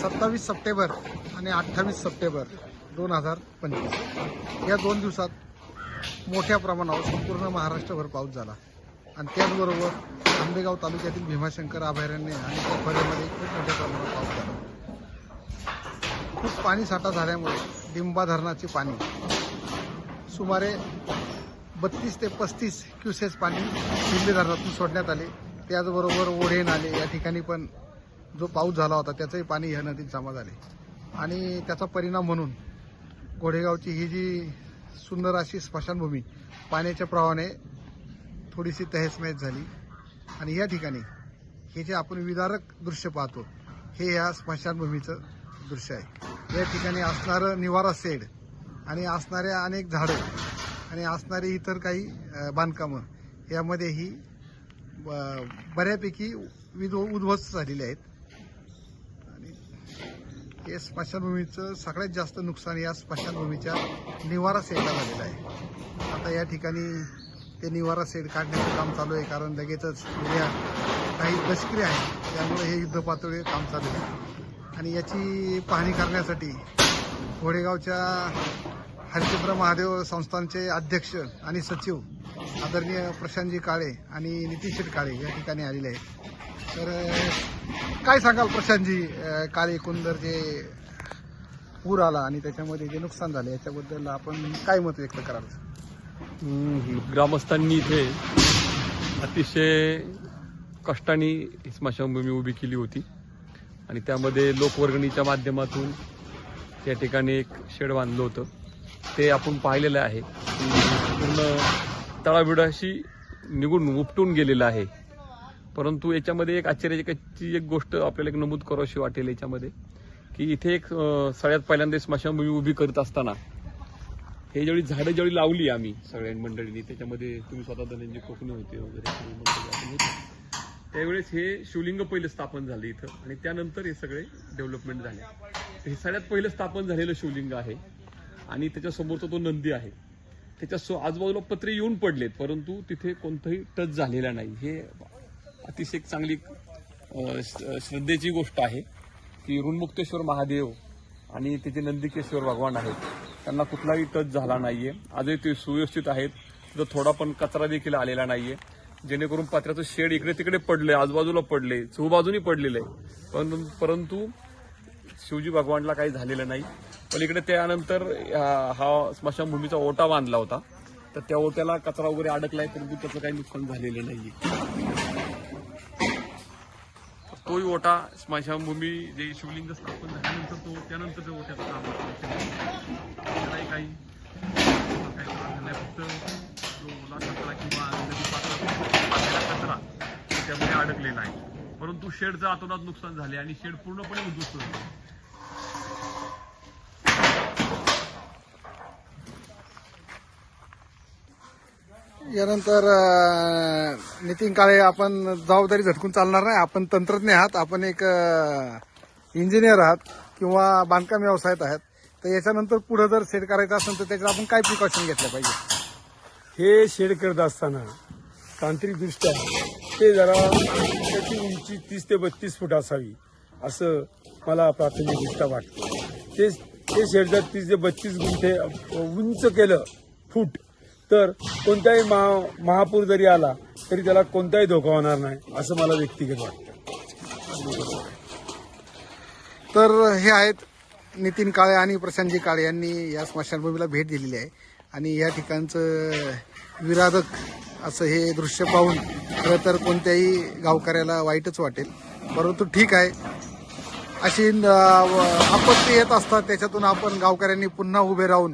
सत्तावीस सप्टेंबर आणि अठ्ठावीस सप्टेंबर दोन हजार पंचवीस. या दोन दिवसात मोठ्या प्रमाणावर संपूर्ण महाराष्ट्रभर पाऊस झाला. आणि त्याचबरोबर आंबेगाव तालुक्यातील भीमाशंकर अभयारण्य आणि त्या खोऱ्यामध्ये खूप मोठ्या प्रमाणावर पाऊस झाला. खूप पाणी साठा झाल्यामुळे डिंबा धरणाचे पाणी सुमारे बत्तीस ते पस्तीस क्युसेस पाणी दिल्ली धरणातून सोडण्यात आले. त्याचबरोबर ओढे नाले या ठिकाणी पण जो पाऊस झाला होता त्याचंही पाणी ह्या नदीत जमा झाले. आणि त्याचा परिणाम म्हणून घोडेगावची ही जी सुंदर अशी स्मशानभूमी पाण्याच्या प्रवाहाने थोडीशी तहसमहस झाली. आणि या ठिकाणी हे जे आपण विदारक दृश्य पाहतो हे या स्मशानभूमीचं दृश्य आहे. या ठिकाणी असणारं निवारा सेड आणि असणाऱ्या अनेक झाडं आणि असणारी इतर काही बांधकामं यामध्ये ही बऱ्यापैकी विध उद्ध्वस्त झालेली आहेत. आणि हे स्मशानभूमीचं सगळ्यात जास्त नुकसान या स्मशानभूमीच्या निवारा सेडला झालेलं आहे. आता या ठिकाणी ते निवारा सेड काढण्याचं काम चालू आहे कारण लगेचच उद्या काही लष्करी आहेत त्यामुळे हे युद्ध पातळीवर काम चालू आहे. आणि याची पाहणी करण्यासाठी घोडेगावच्या हरिचंद्र महादेव संस्थानचे अध्यक्ष आणि सचिव आदरणीय प्रशांतजी काळे आणि नितीन शेठ काळे या ठिकाणी आलेले आहेत. तर काय सांगाल प्रशांतजी काळे कुंदर जे पूर आला आणि त्याच्यामध्ये जे नुकसान झालं याच्याबद्दल आपण काय मत व्यक्त कराल? ग्रामस्थांनी इथे अतिशय कष्टाने ही स्मशानभूमी उभी केली होती. आणि त्यामध्ये लोकवर्गणीच्या माध्यमातून या ठिकाणी एक शेड बांधलं होतं. ते आपण पाहिलेलं आहे. की पूर्ण तळाबिडाशी निघून उपटून गेलेलं आहे. परंतु याच्यामध्ये एक आश्चर्याची एक गोष्ट आपल्याला एक नमूद करावीशी वाटेल याच्यामध्ये की इथे एक सगळ्यात पहिल्यांदा स्मशानभूमी उभी करत असताना हे ज्यावेळी झाडं ज्यावेळी लावली आम्ही सगळ्या मंडळींनी त्याच्यामध्ये तुम्ही स्वतः धनंजय कोकणे होते वगैरे त्यावेळेस हे शिवलिंग पहिलं स्थापन झाले इथं आणि त्यानंतर हे सगळे डेव्हलपमेंट झाले. हे सगळ्यात पहिलं स्थापन झालेलं शिवलिंग आहे आणि त्याच्यासमोरचा तो नंदी आहे. त्याच्या सो आजूबाजूला पत्रे येऊन पडलेत परंतु तिथे कोणतंही टच झालेला नाही. हे अतिशय चांगली श- श्रद्धेची गोष्ट आहे की ऋणमुक्तेश्वर महादेव आणि त्याचे नंदिकेश्वर भगवान आहेत. त्यांना कुठलाही टच झाला नाही आहे आजही ते सुव्यवस्थित आहेत. तिथं थोडा पण कचरा देखील आलेला नाही आहे जेणेकरून पत्र्याचं शेड इकडे तिकडे पडले आजूबाजूला पडले चहूबाजूनी पडलेलं आहे परंतु परंतु शिवजी भगवानला काही झालेलं नाही. पलीकडे त्यानंतर हा- स्मशानभूमीचा ओटा बांधला होता. तर त्या ओट्याला कचरा वगैरे अडकलाय परंतु त्याचं काही नुकसान झालेलं नाही तोही ओटा स्मशानभूमी जे शिवलिंग स्थापन झाल्यानंतर तो त्यानंतर त्या ओट्याचं काम काही काही त्रास नाही. फक्त जो कचरा किंवा कचरा त्यामध्ये अडकलेला आहे. परंतु शेडचं आतोनात नुकसान झाले आणि शेड पूर्णपणे उद्ध्वस्त झाले यानंतर नितीन काळे आपण जबाबदारी झटकून चालणार नाही. आपण तंत्रज्ञ आहात. आपण एक इंजिनियर आहात किंवा बांधकाम व्यवसायात आहात. तर याच्यानंतर पुढे जर शेड करायचं असेल तर त्याच्यात आपण काय प्रिकॉशन घेतलं पाहिजे? हे शेड करत असताना तांत्रिकदृष्ट्या ते जरा त्याची उंची तीस ते बत्तीस फूट असावी असं मला प्राथमिकदृष्ट्या वाटतं. ते ते शेड जर तीस ते बत्तीस गुंठे उंच केलं फूट तर कोणताही महा महापूर जरी आला तरी त्याला कोणताही धोका होणार नाही असं मला व्यक्तिगत वाटतं. तर हे आहेत नितीन काळे आणि प्रशांतजी काळे यांनी या स्मशानभूमीला भेट दिलेली आहे. आणि या ठिकाणचं विराधक असं हे दृश्य पाहून खरं तर कोणत्याही गावकऱ्याला वाईटच वाटेल. परंतु ठीक आहे. अशी आपत्ती येत असतात त्याच्यातून आपण गावकऱ्यांनी पुन्हा उभे राहून